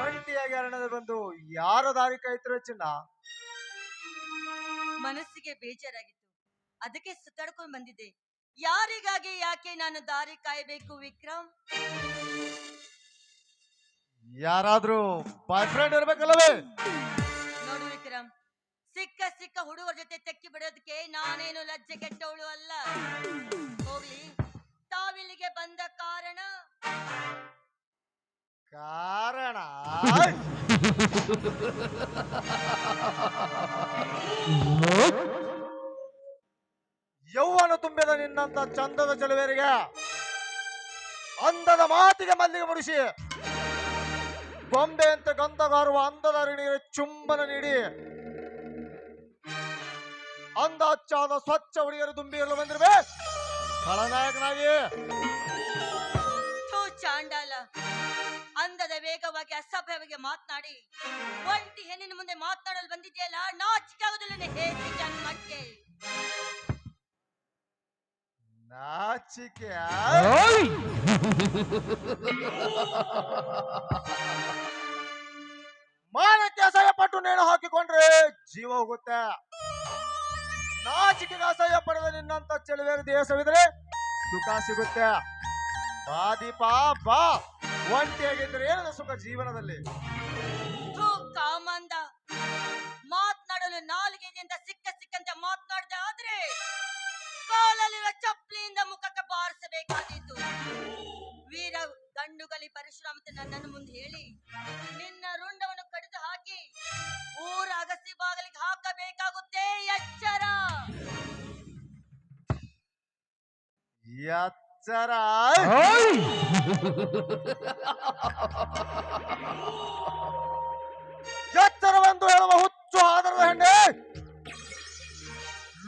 ಒಂಟಿಯಾಗಿ ಅರಣ್ಯದ ಬಂದು ಯಾರ ದಾರಿ ಕಾಯ್ತಿರೋ ಚಿನ್ನ? ಮನಸ್ಸಿಗೆ ಬೇಜಾರಾಗಿತ್ತು. ಅದಕ್ಕೆ ಸುತ್ತಾಡ್ಕೊಂಡು ಬಂದಿದ್ದೆ. ಯಾರಿಗಾಗಿ ಯಾಕೆ ನಾನು ದಾರಿ ಕಾಯಬೇಕು ವಿಕ್ರಮ್? ಯಾರಾದ್ರೂ ಬಾಯ್ ಫ್ರೆಂಡ್ ಇರ್ಬೇಕಲ್ಲವೇ? ನೋಡು ವಿಕ್ರಮ್ ಸಿಕ್ಕ ಸಿಕ್ಕ ಹುಡುಗರ ಜೊತೆ ತೆಕ್ಕಿ ಬಿಡೋದಕ್ಕೆ ನಾನೇನು ಲಜ್ಜೆ ಕೆಟ್ಟವಳು ಅಲ್ಲ. ಯೌವನ ತುಂಬಿದ ನಿನ್ನಂತ ಚಂದದ ಚೆಲುವೆರಿಗೆ ಅಂದದ ಮಾತಿಗೆ ಮಲ್ಲಿಗೆ ಮುಡಿಸಿ ಗೊಂಬೆ ಅಂತ ಗಂಧಗಾರುವ ಅಂದದ ಅರಣಿಗೆ ಚುಂಬನ ನೀಡಿ ಅಂದ ಹಚ್ಚಾದ ಸ್ವಚ್ಛ ಹುಡುಗಿಯರು ತುಂಬಿ ಇರಲು ಬಂದಿರುವೆ. ಖಳನಾಯಕನಾಗಿ. ಅಂದದ ವೇಗವಾಗಿ ಅಸಭ್ಯವಾಗಿ ಮಾತನಾಡಿ ಒಂಟಿ ಹೆಣ್ಣಿನ ಮುಂದೆ ಮಾತನಾಡಲು ಬಂದಿದೆಯಲ್ಲ ನಾಚಿಕಾಗುದಿಲ್ಲ ಹೇಗೆ ಜನ್ಮಕ್ಕೆ. ನಾಚಿಕೆ ಮಾನಕ್ಕೆ ಅಸಹ್ಯ ಪಟ್ಟು ನೇಣು ಹಾಕಿಕೊಂಡ್ರೆ ಜೀವ ಹೋಗುತ್ತೆ. ನಾಚಿಕೆಗೆ ಅಸಹ್ಯ ಪಡೆದ ನಿನ್ನಂತ ಚೆಲುವೆರ ದೇಶವಿದ್ರೆ ಸುಖ ಸಿಗುತ್ತೆ. ಬಾ ದೀಪ ಬಾ. ಒಂಟಿಯಾಗಿದ್ರೆ ಏನದ ಸುಖ ಜೀವನದಲ್ಲಿ? ಥೂ ಕಾಮಂದ. ಮಾತನಾಡಲು ನಾಲಿಗೆಯಿಂದ ಸಿಕ್ಕ ಸಿಕ್ಕಂತೆ ಮಾತನಾಡದೆ ಆದ್ರೆ ಕಾಲಲ್ಲಿರುವ ಚಪ್ಪಲಿಯಿಂದ ಮುಖಕ್ಕೆ ಬಾರಿಸಬೇಕಾದೀತು. ವೀರ ಗಂಡುಗಲಿ ಪರಶುರಾಮತೆ ನನ್ನನ್ನು ಮುಂದೆ ಹೇಳಿ ನಿನ್ನ ರುಂಡವನ್ನು ಕಡಿದು ಹಾಕಿ ಊರ ಅಗಸಿ ಬಾಗಲಿಗೆ ಹಾಕಬೇಕಾಗುತ್ತೆ ಎಚ್ಚರ. ಎಚ್ಚರ ಎಚ್ಚರವೆಂದು ಹೇಳುವ ಹುಚ್ಚು ಆದರದ ಹೆಣ್ಣೆ!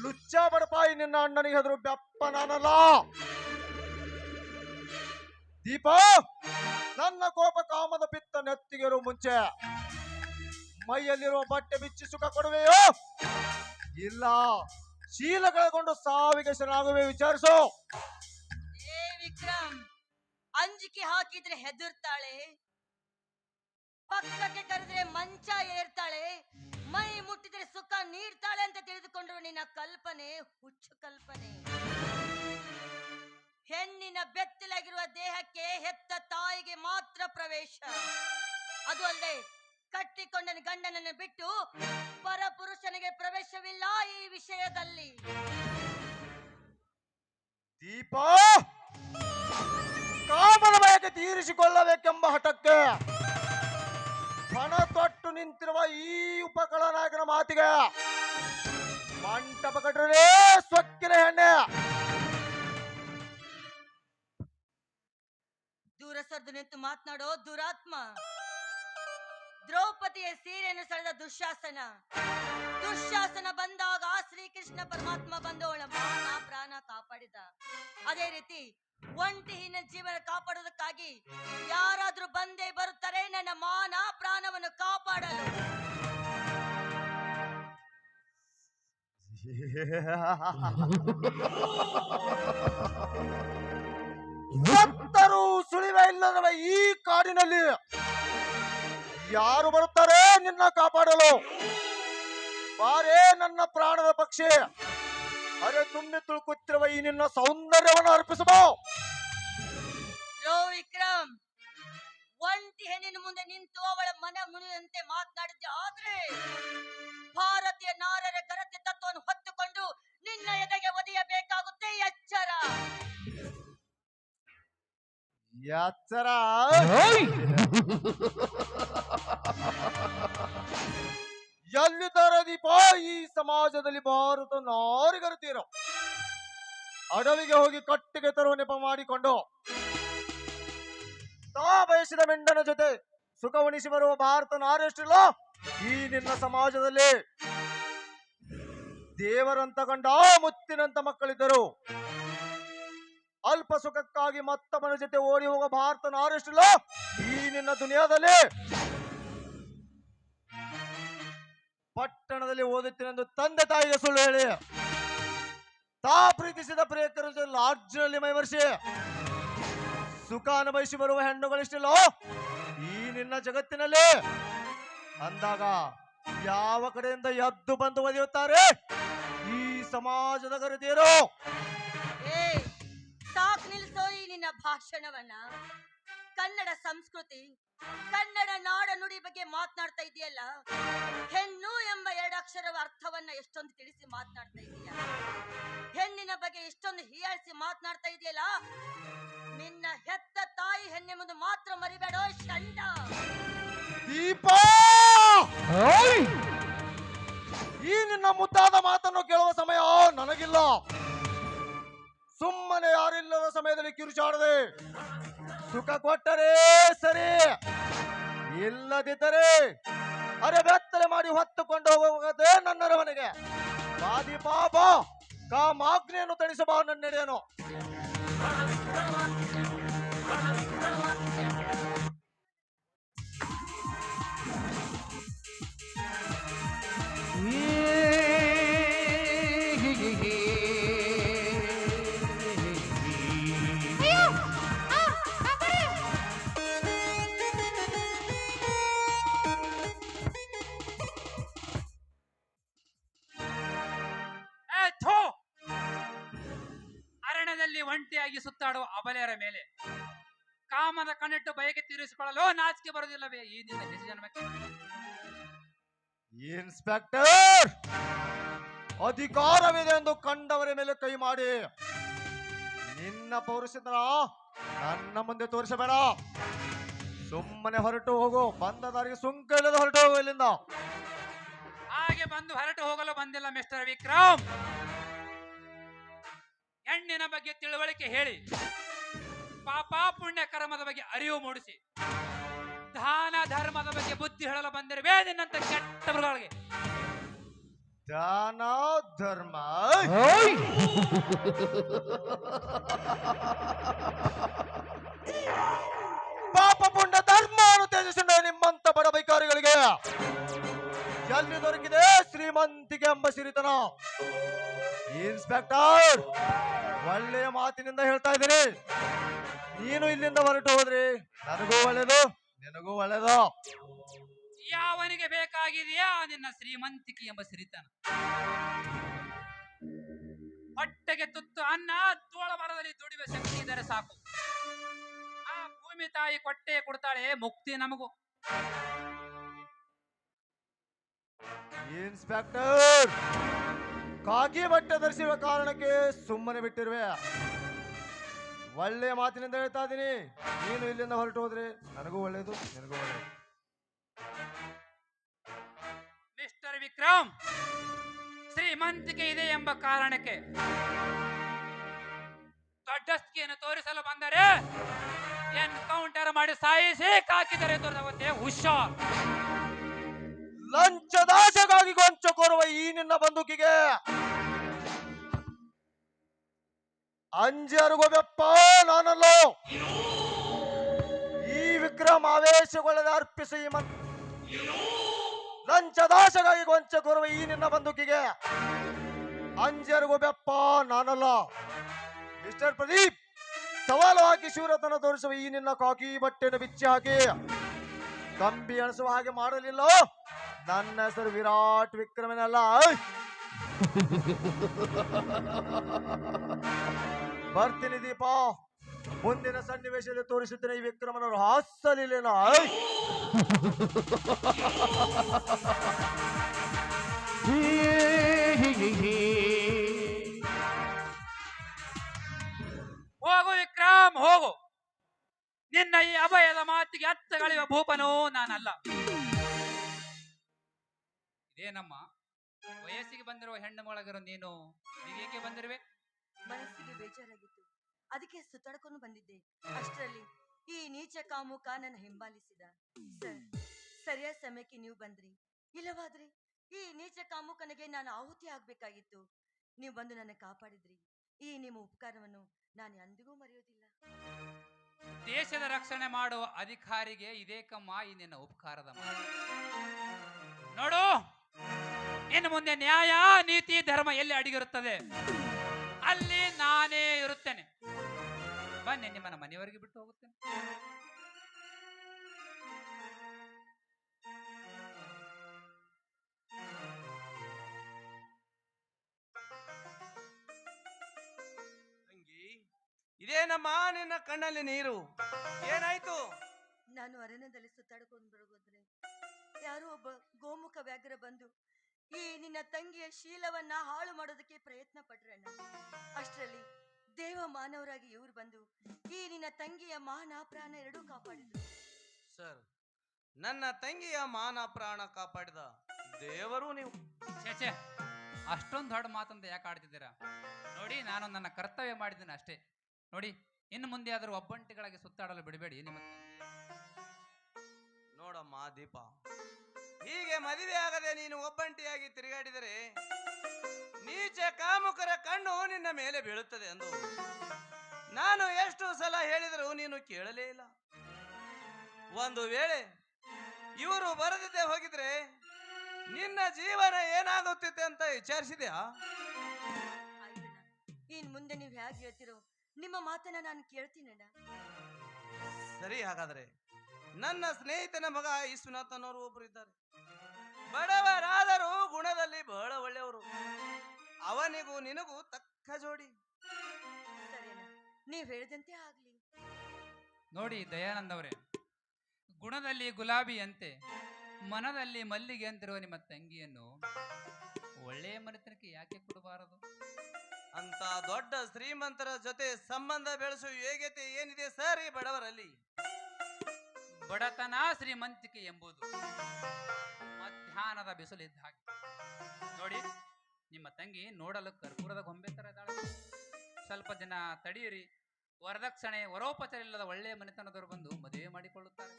ಲುಚ್ಚ ಬಡಪಾಯಿ ನಿನ್ನ ಅಣ್ಣನಿಗೆ ಹೆದರು ಬೆಪ್ಪ ನಾನಲ್ಲ. ದೀಪ ನನ್ನ ಕೋಪ ಕಾಮದ ಪಿತ್ತ ನೆತ್ತಿಗೆರು ಮುಂಚೆ. ಮೈಯಲ್ಲಿರುವ ಬಟ್ಟೆ ಬಿಚ್ಚಿ ಸುಖ ಕೊಡುವೆಯೋ? ಇಲ್ಲ. ಚೀಲ ಕಳೆಕೊಂಡು ಸಾವಿಗೆ ಶರಣಾಗುವೆ ವಿಚಾರಿಸು. ಅಂಜಿಕೆ ಹಾಕಿದ್ರೆ ಹೆದರ್ತಾಳೆ. ಪಕ್ಕಕ್ಕೆ ಕರೆದ್ರೆ ಮಂಚ ಏರ್ತಾಳೆ. ಮೈ ಮುಟ್ಟಿದ್ರೆ ಸುಖ ನೀಡ್ತಾಳೆ ಅಂತ ತಿಳಿದುಕೊಂಡ್ರು ನಿನ್ನ ಕಲ್ಪನೆ, ಹುಚ್ಚು ಕಲ್ಪನೆ. ಹೆಣ್ಣಿನ ಬೆತ್ತಲಾಗಿರುವ ದೇಹಕ್ಕೆ ಹೆತ್ತ ತಾಯಿಗೆ ಮಾತ್ರ ಪ್ರವೇಶ. ಅದು ಅಲ್ಲದೆ ಕಟ್ಟಿಕೊಂಡ ಗಂಡನನ್ನು ಬಿಟ್ಟು ಪರಪುರುಷನಿಗೆ ಪ್ರವೇಶವಿಲ್ಲ ಈ ವಿಷಯದಲ್ಲಿ. ದೀಪ! ಕಾಮನ ಬಯಕೆ ತೀರಿಸಿಕೊಳ್ಳಬೇಕೆಂಬ ಹಠಕ್ಕೆ ಹಣ ತೊಟ್ಟು ನಿಂತಿರುವ ಈ ಉಪಕಳ ನಾಯಕನ ಮಾತಿಗೆ ಮಂಟಪ ಕಟ್ಟರೇ ಸೊಕ್ಕಿನ ಹೆಣ್ಣೆ ದೂರ ನಿಂತು ಮಾತನಾಡೋ ದುರಾತ್ಮ. ದ್ರೌಪದಿಯ ಸೀರೆಯನ್ನು ಸೆಳೆದ ದುಶ್ಯಾಸನ ದುಶ್ಯಾಸನ ಬಂದಾಗ ಶ್ರೀಕೃಷ್ಣ ಪರಮಾತ್ಮ ಬಂದು ಅವಳ ಪ್ರಾಣ ಕಾಪಾಡಿದ. ಅದೇ ರೀತಿ ಒಂಟಿಹಿನ ಜೀವನ ಕಾಪಾಡೋದಕ್ಕಾಗಿ ಯಾರಾದ್ರೂ ಬಂದೇ ಬರುತ್ತಾರೆ, ನನ್ನ ಮಾನ ಪ್ರಾಣವನ್ನು ಕಾಪಾಡಲು. ಸತ್ತರೂ ಸುಳಿವೆ ಇಲ್ಲದವ ಈ ಕಾಡಿನಲ್ಲಿ ಯಾರು ಬರುತ್ತಾರೆ ನಿನ್ನ ಕಾಪಾಡಲು? ಬಾರೇ ನನ್ನ ಪ್ರಾಣದ ಪಕ್ಷಿ. ಅರೆ ತುಂಬಿ ತುಳುಕುತ್ತಿರುವ ಈ ನಿನ್ನ ಸೌಂದರ್ಯವನ್ನು ಅರ್ಪಿಸಬೋ. ಲೋ ವಿಕ್ರಮ್ ಒಂಟಿ ಹೆಣ್ಣಿನ ಮುಂದೆ ನಿಂತು ಅವಳ ಮನ ಮುನಿಯಂತೆ ಮಾತನಾಡಿದ್ದೆ ಆದ್ರೆ ಭಾರತೀಯ ನಾರರ ಗರತೆ ತತ್ವವನ್ನು ಹೊತ್ತುಕೊಂಡು ನಿನ್ನ ಎದೆಗೆ ಒದೆಯಬೇಕಾಗುತ್ತೆ ಎಚ್ಚರ ಎಚ್ಚರ ಎಲ್ಲಿದ್ದಾರೆ ದೀಪ ಈ ಸಮಾಜದಲ್ಲಿ ಭಾರತ ನಾರಿಗರುತ್ತೀರೋ ಅಡವಿಗೆ ಹೋಗಿ ಕಟ್ಟಿಗೆ ತರುವ ನೆಪ ಮಾಡಿಕೊಂಡು ತಾ ಬಯಸಿದ ಮೆಂಡನ ಜೊತೆ ಸುಖ ಉಣಿಸಿ ಬರುವ ಭಾರತ ನಾರೆಷ್ಟಿಲ್ಲ ಈ ನಿನ್ನ ಸಮಾಜದಲ್ಲಿ ದೇವರಂತ ಕಂಡ ಮುತ್ತಿನಂತ ಮಕ್ಕಳಿದ್ದರು. ಅಲ್ಪ ಸುಖಕ್ಕಾಗಿ ಮತ್ತೊಬ್ಬನ ಜೊತೆ ಓಡಿ ಹೋಗುವ ಭಾರತ ನಾರೆಷ್ಟಿಲ್ಲ ಈ ನಿನ್ನ ದುನಿಯಾದಲ್ಲಿ ಪಟ್ಟಣದಲ್ಲಿ ಓದುತ್ತೇನೆಂದು ತಂದೆ ತಾಯಿಗೆ ಸುಳ್ಳು ಹೇಳಿ. ತಾ ಪ್ರೀತಿಸಿದ ಜೊತೆ ಲಾಡ್ಜ್ನಲ್ಲಿ ಮೈಮರ್ಸಿ. ಸುಖ ಅನುಭವಿಸಿ ಬರುವ ಹೆಣ್ಣುಗಳಿಷ್ಟಿಲ್ಲೋ ಈ ನಿನ್ನ ಜಗತ್ತಿನಲ್ಲಿ ಅಂದಾಗ ಯಾವ ಕಡೆಯಿಂದ ಎದ್ದು ಬಂದು ಒದೆಯುತ್ತಾರೆ? ಈ ಸಮಾಜದ ಸಾಕ್ ನಿಲ್ಸೋ ಈ ನಿನ್ನ ಭಾಷಣವನ್ನ. ಕನ್ನಡ ಸಂಸ್ಕೃತಿ ಕನ್ನಡ ನಾಡ ನುಡಿ ಬಗ್ಗೆ ಮಾತನಾಡ್ತಾ ಇದೆಯಲ್ಲ? ಹೆಣ್ಣು ಎಂಬ ಎರಡಕ್ಷರದ ಅರ್ಥವನ್ನ ಎಷ್ಟೊಂದು ತಿಳಿಸಿ ಮಾತನಾಡ್ತಾ ಇದೆಯಾ? ಹೆಣ್ಣಿನ ಬಗ್ಗೆ ಎಷ್ಟೊಂದು ಹೀಯಾಳಿಸಿ ಮಾತನಾಡ್ತಾ ಇದೆಯಲ್ಲ? ನಿನ್ನ ಹೆತ್ತ ತಾಯಿ ಹೆಣ್ಣೆಂಬುದು ಮಾತ್ರ ಮರಿಬೇಡೋ ಷಂಡ! ದೀಪ! ಈ ನಿನ್ನ ಮುದ್ದಾದ ಮಾತನ್ನು ಕೇಳುವ ಸಮಯ ನನಗಿಲ್ಲ. ಸುಮ್ಮನೆ ಯಾರಿಲ್ಲದ ಸಮಯದಲ್ಲಿ ಕಿರುಚಾಡದೆ. ಸುಖ ಕೊಟ್ಟರೆ ಸರಿ. ಇಲ್ಲದಿದ್ದರೆ ಅರೆ ಬೆತ್ತಲೆ ಮಾಡಿ ಹೊತ್ತುಕೊಂಡು ಹೋಗುವುದೇ ನನ್ನ ಮನೆಗೆ ಬಾದಿ ಪಾಪ, ಕಾಮಾಗ್ನಿಯನ್ನು ತಣಿಸಬಾ ನನ್ನೆಡೆಯನು. ಅಬಲೆಯರ ಮೇಲೆ. ಕಾಮದ ಕಣ್ಣಿಟ್ಟು ಬಯಕೆ ತೀರಿಸಿಕೊಳ್ಳಲು ನಾಚಿಕೆ ಬರುವುದಿಲ್ಲವೇ ಈ ನಿನ್ನ ನಿಜ ಜನ್ಮಕ್ಕೆ? ಇನ್ಸ್ಪೆಕ್ಟರ್! ಅಧಿಕಾರವಿದೆ ಎಂದು ಕಂಡವರ ಮೇಲೆ ಕೈ ಮಾಡಿ. ನಿನ್ನ ಪೌರುಷತನ ನನ್ನ ಮುಂದೆ ತೋರಿಸಬೇಡ. ಸುಮ್ಮನೆ ಹೊರಟು ಹೋಗು. ಬಂದ ದಾರಿಗೆ ಸುಂಕ ಇಲ್ಲದ ಹೊರಟು ಹೋಗು ಇಲ್ಲಿಂದ. ಹಾಗೆ ಬಂದು ಹೊರಟು ಹೋಗಲು ಬಂದಿಲ್ಲ ಮಿಸ್ಟರ್ ವಿಕ್ರಮ್. ಹೆಣ್ಣಿನ ಬಗ್ಗೆ ತಿಳುವಳಿಕೆ ಹೇಳಿ. ಪಾಪ ಪುಣ್ಯ ಕರ್ಮದ ಬಗ್ಗೆ ಅರಿವು ಮೂಡಿಸಿ. ದಾನ ಧರ್ಮದ ಬಗ್ಗೆ ಬುದ್ಧಿ ಹೇಳಲು ಬಂದರೆ ನಿನ್ನಂತ ಕೆಟ್ಟ ಮೃಗಗಳಿಗೆ ದಾನ ಧರ್ಮ. ಪಾಪ ಪುಣ್ಯ ಧರ್ಮವನ್ನು ತ್ಯಜಿಸಿದ ನಿಮ್ಮಂತ ಬಡ ಬೈಕಾರಿಗಳಿಗೆ ಎಲ್ಲಿ ದೊರಕಿದೆ? ಶ್ರೀಮಂತಿಕೆ ಎಂಬ ಸಿರಿತನ. ಇನ್ಸ್ಪೆಕ್ಟರ್, ಒಳ್ಳೆಯ ಮಾತಿನಿಂದ ಹೇಳ್ತಾ ಇದ್ದೀರಿ ನೀನು ಇಲ್ಲಿಂದ ಹೊರಟು ಹೋದ್ರಿ ನನಗೂ ಒಳ್ಳೇದು ನಿನಗೂ ಒಳ್ಳೇದು ಯಾವನಿಗೆ ಬೇಕಾಗಿದೆಯಾ ನಿನ್ನ ಶ್ರೀಮಂತಿಕೆ ಎಂಬ ಸಿರಿತನ? ಹೊಟ್ಟೆಗೆ ತುತ್ತು ಅನ್ನ, ತೋಳ ಮರದಲ್ಲಿ ದುಡಿಯುವ ಶಕ್ತಿ ಇದ್ದರೆ ಸಾಕು. ಆ ಭೂಮಿ ತಾಯಿ ಕೊಟ್ಟೆ ಕೊಡ್ತಾಳೆ, ಮುಕ್ತಿ ನಮಗೂ. ಇನ್ಸ್ಪೆಕ್ಟರ್! ಕಾಕಿ ಬಟ್ಟೆ ಧರಿಸಿರುವ ಕಾರಣಕ್ಕೆ ಸುಮ್ಮನೆ ಬಿಟ್ಟಿರುವೆ. ಒಳ್ಳೆಯ ಮಾತಿನಿಂದ ಹೇಳ್ತಾ ಇದ್ದೀನಿ. ನೀನು ಇಲ್ಲಿಂದ ಹೊರಟು ಹೋದ್ರೆ ನನಗೂ ಒಳ್ಳೇದು ನಿನಗೂ ಒಳ್ಳೇದು ಮಿಸ್ಟರ್ ವಿಕ್ರಮ್, ಶ್ರೀಮಂತಿಕೆ ಇದೆ ಎಂಬ ಕಾರಣಕ್ಕೆ ದೊಡ್ಡಸ್ಕಿಯನ್ನು ತೋರಿಸಲು ಬಂದರೆ ಎನ್ಕೌಂಟರ್ ಮಾಡಿ ಸಾಯಿಸಿ, ಕಾಕಿದರೆ ತೋರಿಸ ಹುಷಾರ್. ಲಂಚದಾಸೆಗಾಗಿ ಗೊಂಚ ಕೊರುವ ಈ ನಿನ್ನ ಬಂದೂಕಿಗೆ. ಅಂಜರುಗೋಬೆಪ್ಪ ನಾನಲ್ಲೋ. ಈ ವಿಕ್ರಮ ಆವೇಶಗೊಳ್ಳದೆ ಅರ್ಪಿಸಿ ಲಂಚದಾಸೆಗಾಗಿ ಗೊಂಚ ಕೋರುವ ಈ ನಿನ್ನ ಬಂದೂಕಿಗೆ. ಅಂಜರುಗೋಬೆಪ್ಪ ನಾನಲ್ಲ. ಮಿಸ್ಟರ್ ಪ್ರದೀಪ್, ಸವಾಲು ಹಾಕಿ ಶೂರತನ ತೋರಿಸುವ ಈ ನಿನ್ನ ಕಾಕಿ ಬಟ್ಟೆಯನ್ನು ಬಿಚ್ಚಿ ಹಾಕಿ. ಕಂಬಿ ಅಣಸುವ ಹಾಗೆ ಮಾಡಲಿಲ್ಲ. ನನ್ನ ಹೆಸರು ವಿರಾಟ್ ವಿಕ್ರಮನಲ್ಲ. ಬರ್ತೀನಿ ದೀಪ. ಮುಂದಿನ ಸನ್ನಿವೇಶದಲ್ಲಿ ತೋರಿಸುತ್ತೇನೆ ಈ ವಿಕ್ರಮನವರು. ಹಾಸಲಿಲ್ಲೇನ ಹೋಗು ವಿಕ್ರಮ್, ಹೋಗು. ನಿನ್ನ ಈ ಅಭಯದ ಮಾತಿಗೆ ಅತ್ತಗಳಿವ ಭೂಪನೋ ನಾನಲ್ಲ. ಇದೇನಮ್ಮ ವಯಸ್ಸಿಗೆ ಬಂದಿರುವ ಹೆಣ್ಣು ಮೊಳಗರು ನೀನು ನೀವೇಕೆ ಬಂದಿರುವೆ ಮನಸ್ಸಿಗೆ ಬೇಜಾರಾಗಿತ್ತು. ಅದಕ್ಕೆ ಸುತ್ತಾಡ್ಕೊಂಡು ಬಂದಿದ್ದೆ. ಅಷ್ಟರಲ್ಲಿ ಈ ನೀಚ ಕಾಮುಕ ನನ್ನ ಹಿಂಬಾಲಿಸಿದ. ಸರ್ ಸರಿಯಾದ ಸಮಯಕ್ಕೆ ನೀವು ಬಂದ್ರಿ. ಇಲ್ಲವಾದ್ರೆ ಈ ನೀಚ ಕಾಮುಕನಿಗೆ ನಾನು ಆಹುತಿ ಆಗ್ಬೇಕಾಗಿತ್ತು. ನೀವು ಬಂದು ನನ್ನ ಕಾಪಾಡಿದ್ರಿ. ಈ ನಿಮ್ಮ ಉಪಕಾರವನ್ನು ನಾನು ಎಂದಿಗೂ ಮರೆಯೋದಿಲ್ಲ. ದೇಶದ ರಕ್ಷಣೆ ಮಾಡುವ ಅಧಿಕಾರಿಗೆ ಇದೇ ಕಮ್ಮ ಈ ನಿನ್ನ ಉಪಕಾರದ ಮಾತು. ಇನ್ನು ಮುಂದೆ ನ್ಯಾಯ ನೀತಿ ಧರ್ಮ ಎಲ್ಲಿ ಅಡಿಗಿರುತ್ತದೆ? ಅಲ್ಲಿ ನಾನೇ ಇರುತ್ತೇನೆ. ಬನ್ನಿ ನಿಮ್ಮನ್ನ ಮನೆಯವರೆಗೆ ಬಿಟ್ಟು ಹೋಗುತ್ತೇನೆ. ಇದೇನಮ್ಮ ನಿನ್ನ ಕಣ್ಣಲ್ಲಿ ನೀರು. ಏನಾಯ್ತು? ನಾನು ಅರಣ್ಯದಲ್ಲಿ ಸುತ್ತಾಡ್ಕೊಂಡು ಬರುವುದ್ರೆ ಯಾರೋ ಒಬ್ಬ ಗೋಮುಖ ವ್ಯಾಘ್ರ ಬಂದು ಈ ನಿನ್ನ ತಂಗಿಯ ಶೀಲವನ್ನ ಹಾಳು ಮಾಡೋದಕ್ಕೆ ಪ್ರಯತ್ನ ಪಟ್ರಣ್ಣ ಅಷ್ಟರಲ್ಲಿ ದೇವ ಮಾನವರಾಗಿ ಇವ್ರು ಬಂದು ಈ ನಿನ್ನ ತಂಗಿಯ ಮಾನ ಪ್ರಾಣ ಎರಡೂ ಕಾಪಾಡಿದ್ರು. ಸರ್ ನನ್ನ ತಂಗಿಯ ಮಾನ ಪ್ರಾಣ ಕಾಪಾಡಿದ ದೇವರು ನೀವು. ಚೇಚೆ ಛೇ ಅಷ್ಟೊಂದು ದೊಡ್ಡ ಮಾತಂತ ಯಾಕೆ ಆಡ್ತಿದ್ದೀರಾ? ನೋಡಿ ನಾನು ನನ್ನ ಕರ್ತವ್ಯ ಮಾಡಿದ್ದೇನೆ ಅಷ್ಟೇ. ನೋಡಿ ಇನ್ನು ಮುಂದೆ ಆದರೂ ಒಬ್ಬಂಟಿಗಳಾಗಿ ಸುತ್ತಾಡಲು ಬಿಡಬೇಡಿ ನಿಮ್ಮ ನೋಡಮ್ಮ ದೀಪ ಹೀಗೆ ಮದುವೆ ಆಗದೆ ನೀನು ಒಬ್ಬಂಟಿಯಾಗಿ ತಿರುಗಾಡಿದರೆ ನೀಚ ಕಾಮುಕರ ಕಣ್ಣು ನಿನ್ನ ಮೇಲೆ ಬೀಳುತ್ತದೆ ಎಂದು. ನಾನು ಎಷ್ಟು ಸಲ ಹೇಳಿದರೂ ನೀನು ಕೇಳಲೇ ಇಲ್ಲ. ಒಂದು ವೇಳೆ ಇವರು ಬರದಿದ್ದೆ ಹೋಗಿದ್ರೆ ನಿನ್ನ ಜೀವನ ಏನಾಗುತ್ತಿತ್ತೆ ಅಂತ ವಿಚಾರಿಸಿದ್ಯಾ? ಇನ್ ಮುಂದೆ ನೀವು ಹೇಗೆ ಹೇಳ್ತಿರೋ ನಿಮ್ಮ ಮಾತನ್ನ ನಾನು ಕೇಳ್ತೀನಣ್ಣ. ಸರಿ ಹಾಗಾದ್ರೆ ನನ್ನ ಸ್ನೇಹಿತನ ಮಗ ವಿಶ್ವನಾಥ್ ಒಬ್ಬರು ಒಬ್ರು ಇದ್ದಾರೆ. ಬಡವರಾದರೂ ಗುಣದಲ್ಲಿ ಬಹಳ ಒಳ್ಳೆಯವರು. ಅವನಿಗೂ ನಿನಗೂ ತಕ್ಕ ಜೋಡಿ. ಸರಿನಾ ನೀವ್ ಹೇಳಿದಂತೆ ಆಗ್ಲಿ. ನೋಡಿ ದಯಾನಂದ್ ಅವರೇ ಗುಣದಲ್ಲಿ ಗುಲಾಬಿ ಅಂತೆ ಮನದಲ್ಲಿ ಮಲ್ಲಿಗೆ ಅಂತಿರುವ ನಿಮ್ಮ ತಂಗಿಯನ್ನು ಒಳ್ಳೆಯ ಮನೆತನಕ್ಕೆ ಯಾಕೆ ಕೊಡಬಾರದು? ಅಂತ ದೊಡ್ಡ ಶ್ರೀಮಂತರ ಜೊತೆ ಸಂಬಂಧ ಬೆಳೆಸುವ ಯೋಗ್ಯತೆ ಏನಿದೆ ಸರಿ ಬಡವರಲ್ಲಿ? ಬಡತನ ಶ್ರೀಮಂತಿಕೆ ಎಂಬುದು ಮಧ್ಯಾಹ್ನದ ಬಿಸಿಲಿದ್ದ ಹಾಗೆ. ನೋಡಿ, ನಿಮ್ಮ ತಂಗಿ ನೋಡಲು ಕರ್ಪೂರದ ಗೊಂಬೆ ತರ ಸ್ವಲ್ಪ ದಿನ ತಡೆಯಿರಿ. ವರದಕ್ಷಿಣೆ ವರೋಪಚಾರ ಇಲ್ಲದ ಒಳ್ಳೆಯ ಮನೆತನದವರು ಬಂದು ಮದುವೆ ಮಾಡಿಕೊಳ್ಳುತ್ತಾರೆ.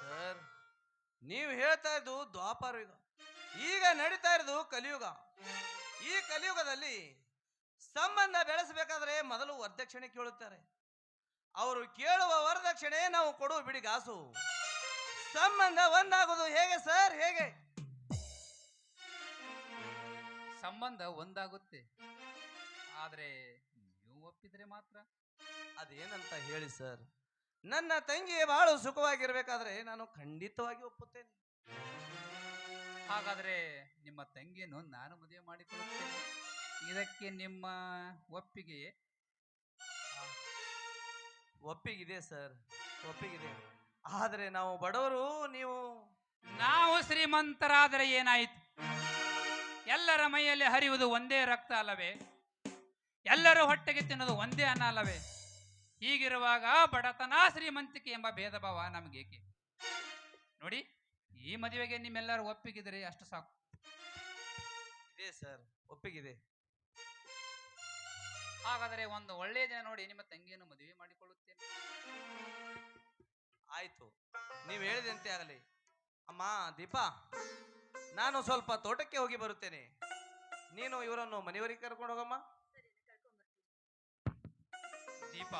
ಸರ್, ನೀವು ಹೇಳ್ತಾ ಇದ್ದು ದ್ವಾಪರ ಯುಗ. ಈಗ ನಡೀತಾ ಇರೋದು ಕಲಿಯುಗ. ಈ ಕಲಿಯುಗದಲ್ಲಿ ಸಂಬಂಧ ಬೆಳೆಸಬೇಕಾದ್ರೆ ಮೊದಲು ವರದಕ್ಷಿಣೆ ಕೇಳುತ್ತಾರೆ. ಅವರು ಕೇಳುವ ವರದಕ್ಷಿಣೆ ನಾವು ಕೊಡುವ ಬಿಡಿಗಾಸು ಸಂಬಂಧ ಒಂದಾಗೋದು ಹೇಗೆ ಸರ್ ಹೇಗೆ? ಸಂಬಂಧ ಒಂದಾಗುತ್ತೆ. ಆದ್ರೆ ನೀವು ಒಪ್ಪಿದ್ರೆ ಮಾತ್ರ. ಅದೇನಂತ ಹೇಳಿ ಸರ್ ನನ್ನ ತಂಗಿ ಬಹಳ ಸುಖವಾಗಿರ್ಬೇಕಾದ್ರೆ ನಾನು ಖಂಡಿತವಾಗಿ ಒಪ್ಪುತ್ತೇನೆ. ಹಾಗಾದ್ರೆ ನಿಮ್ಮ ತಂಗಿಯನ್ನು ನಾನು ಮದುವೆ ಮಾಡಿಕೊಳ್ಳುತ್ತೇನೆ. ಇದಕ್ಕೆ ನಿಮ್ಮ ಒಪ್ಪಿಗೆಯೇ? ಒಪ್ಪಿಗಿದೆ ಸರ್ ಒಪ್ಪಿಗಿದೆ. ಆದರೆ ನಾವು ಬಡವರು ನೀವು ನಾವು ಶ್ರೀಮಂತರಾದರೆ ಏನಾಯಿತು? ಎಲ್ಲರ ಮೈಯಲ್ಲಿ ಹರಿಯುವುದು ಒಂದೇ ರಕ್ತ ಅಲ್ಲವೇ? ಎಲ್ಲರೂ ಹೊಟ್ಟೆಗೆ ತಿನ್ನೋದು ಒಂದೇ ಅನ್ನ ಅಲ್ಲವೇ? ಹೀಗಿರುವಾಗ ಬಡತನ ಶ್ರೀಮಂತಿಕೆ ಎಂಬ ಭೇದ ಭಾವ ನಮಗೇಕೆ? ನೋಡಿ ಈ ಮದುವೆಗೆ ನಿಮ್ಮೆಲ್ಲರೂ ಒಪ್ಪಿಗಿದ್ರೆ ಅಷ್ಟು ಸಾಕು. ಇದೆ ಸರ್ ಒಪ್ಪಿಗಿದೆ. ಹಾಗಾದರೆ ಒಂದು ಒಳ್ಳೆಯ ದಿನ ನೋಡಿ ನಿಮ್ಮ ತಂಗಿಯನ್ನು ಮದುವೆ ಮಾಡಿಕೊಳ್ಳುತ್ತೇನೆ. ಆಯ್ತು. ನೀವು ಹೇಳಿದಂತೆ ಆಗಲಿ. ಅಮ್ಮ ದೀಪಾ ನಾನು ಸ್ವಲ್ಪ ತೋಟಕ್ಕೆ ಹೋಗಿ ಬರುತ್ತೇನೆ. ನೀನು ಇವರನ್ನು ಮನೆಯವರಿಗೆ ಕರ್ಕೊಂಡು ಹೋಗಮ್ಮ. ದೀಪ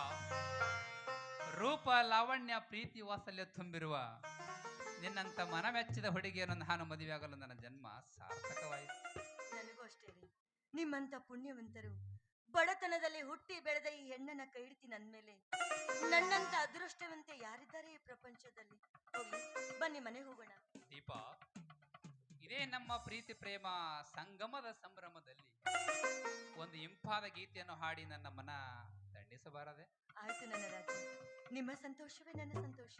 ರೂಪ ಲಾವಣ್ಯ ಪ್ರೀತಿ ವಾಸಲ್ಯ ತುಂಬಿರುವ ನಿನ್ನಂತ ಮನಮೆಚ್ಚಿದ ಹುಡುಗಿಯನ್ನು ನಾನು ಮದುವೆಯಾಗಲು ನನ್ನ ಜನ್ಮ ಸಾರ್ಥಕವಾಯಿತು. ನನಗೂ ಅಷ್ಟೇ ನಿಮ್ಮಂತ ಪುಣ್ಯವಂತರು ಬಡತನದಲ್ಲಿ ಹುಟ್ಟಿ ಬೆಳೆದ ಈ ಹೆಣ್ಣನ್ನ ಕೈ ಹಿಡ್ತೀನಿ ಮೇಲೆ. ನನ್ನಂತ ಅದೃಷ್ಟವಂತೆ ಯಾರಿದ್ದಾರೆ ಈ ಪ್ರಪಂಚದಲ್ಲಿ? ಹೋಗ್ಲಿ ಬನ್ನಿ ಮನೆಗೆ ಹೋಗೋಣ. ದೀಪ ಇದೇ ನಮ್ಮ ಪ್ರೀತಿ ಪ್ರೇಮ ಸಂಗಮದ ಸಂಭ್ರಮದಲ್ಲಿ ಒಂದು ಇಂಪಾದ ಗೀತೆಯನ್ನು ಹಾಡಿ ನನ್ನ ಮನ ದಂಡಿಸಬಾರದೆ. ಆಯ್ತು ನನ್ನ ರಾಜ ನಿಮ್ಮ ಸಂತೋಷವೇ ನನ್ನ ಸಂತೋಷ.